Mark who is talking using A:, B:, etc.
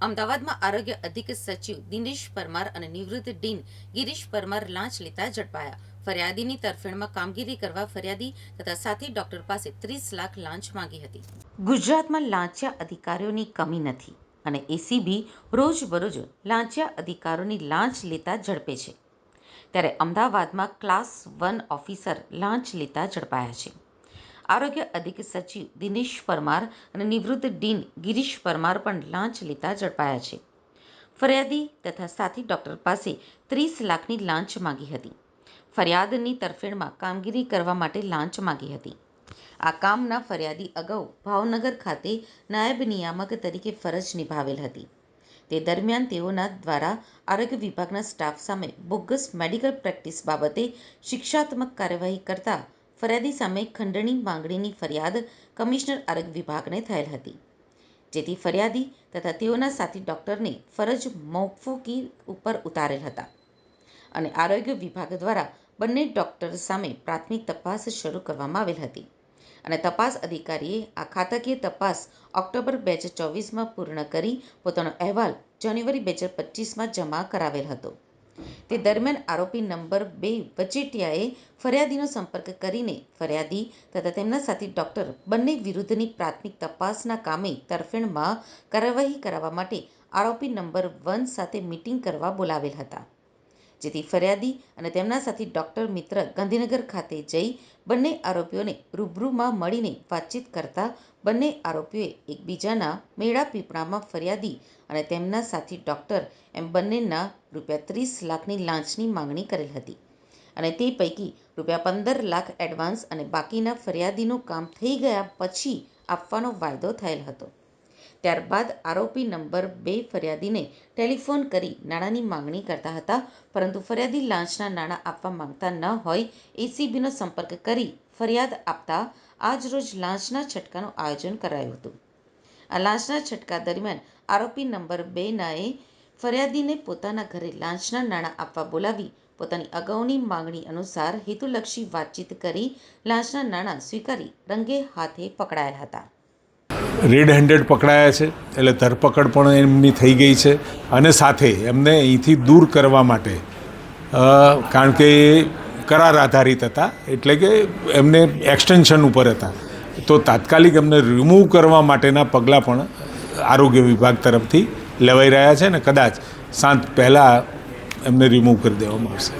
A: અમદાવાદમાં આરોગ્ય અધિક સચિવ દિનેશ પરમાર અને નિવૃત્ત ડીન ગિરીશ પરમાર લાંચ લેતા ઝડપાયા. ફરિયાદીની તરફેણમાં કામગીરી કરવા ફરિયાદી તથા સાથી ડોક્ટર પાસે ત્રીસ લાખ લાંચ માંગી હતી. ગુજરાતમાં લાંચિયા અધિકારીઓની કમી નથી અને એસીબી રોજબરોજ લાંચિયા અધિકારીઓની લાંચ લેતા ઝડપે છે. ત્યારે અમદાવાદમાં ક્લાસ વન ઓફિસર લાંચ લેતા ઝડપાયા છે. આરોગ્ય અધિક સચિવ દિનેશ પરમાર અને નિવૃત્ત ડીન ગિરીશ પરમાર પણ લાંચ લેતા ઝડપાયા છે. ફરિયાદી તથા સાથી ડોક્ટર પાસે ત્રીસ લાખની લાંચ માંગી હતી. ફરિયાદની તરફેણમાં કામગીરી કરવા માટે લાંચ માંગી હતી. આ કામના ફરિયાદી અગાઉ ભાવનગર ખાતે નાયબ નિયામક તરીકે ફરજ નિભાવેલ હતી. તે દરમિયાન તેઓના દ્વારા આરોગ્ય વિભાગના સ્ટાફ સામે બોગસ મેડિકલ પ્રેક્ટિસ બાબતે શિક્ષાત્મક કાર્યવાહી કરતા ફરિયાદી સામે ખંડણી માંગણીની ફરિયાદ કમિશનર આરોગ્ય વિભાગને થયેલ હતી. જેથી ફરિયાદી તથા તેઓના સાથી ડૉક્ટરને ફરજ મોકૂફી ઉપર ઉતારેલ હતા. અને આરોગ્ય વિભાગ દ્વારા બંને ડૉક્ટર સામે પ્રાથમિક તપાસ શરૂ કરવામાં આવેલ હતી. અને તપાસ અધિકારીએ આ ખાતાકીય તપાસ ઓક્ટોબર બે હજાર ચોવીસમાં પૂર્ણ કરી પોતાનો અહેવાલ જાન્યુઆરી બે હજાર પચીસમાં જમા કરાવેલ હતો. તે દરમિયાન આરોપી નંબર બે વચેટિયાએ ફરિયાદીનો સંપર્ક કરીને ફરિયાદી તથા તેમના સાથી ડોક્ટર બંને વિરુદ્ધની પ્રાથમિક તપાસના કામે તરફેણમાં કાર્યવાહી કરાવવા માટે આરોપી નંબર વન સાથે મીટિંગ કરવા બોલાવેલ હતા. જેથી ફરિયાદી અને તેમના સાથી ડોક્ટર મિત્ર ગાંધીનગર ખાતે જઈ બંને આરોપીઓને રૂબરૂમાં મળીને વાતચીત કરતા બંને આરોપીઓએ એકબીજાના મેળા પીપળામાં ફરિયાદી અને તેમના સાથી ડોક્ટર એમ બંનેના રૂપિયા ત્રીસ લાખની લાંચની માંગણી કરેલ હતી. અને તે પૈકી રૂપિયા પંદર લાખ એડવાન્સ અને બાકીના ફરિયાદીનું કામ થઈ ગયા પછી આપવાનો વાયદો થયેલ હતો. ત્યારબાદ આરોપી નંબર બે ફરિયાદીને ટેલિફોન કરી નાણાંની માંગણી કરતા હતા. પરંતુ ફરિયાદી લાંચના નાણાં આપવા માંગતા ન હોય એસીબીનો સંપર્ક કરી ફરિયાદ આપતા આજરોજ લાંચના છટકાનું આયોજન કરાયું હતું. આ લાંચના છટકા દરમિયાન આરોપી નંબર બેનાએ ફરિયાદીને પોતાના ઘરે લાંચના નાણાં આપવા બોલાવી, પોતાની અગાઉની માંગણી અનુસાર હેતુલક્ષી વાતચીત કરી લાંચના નાણાં સ્વીકારી રંગે હાથે પકડાયા હતા.
B: રેડ હેન્ડેડ પકડાયા છે, એટલે ધરપકડ પણ એમની થઈ ગઈ છે અને સાથે એમને અહીંથી દૂર કરવા માટે કારણ કે કરાર આધારિત હતા, એટલે કે એમને એક્સટેન્શન ઉપર હતા. તો તાત્કાલિક એમને રિમૂવ કરવા માટેના પગલાં પણ આરોગ્ય વિભાગ તરફથી લેવાઈ રહ્યા છે ને કદાચ સાંજ પહેલાં એમને રિમૂવ કરી દેવામાં આવશે.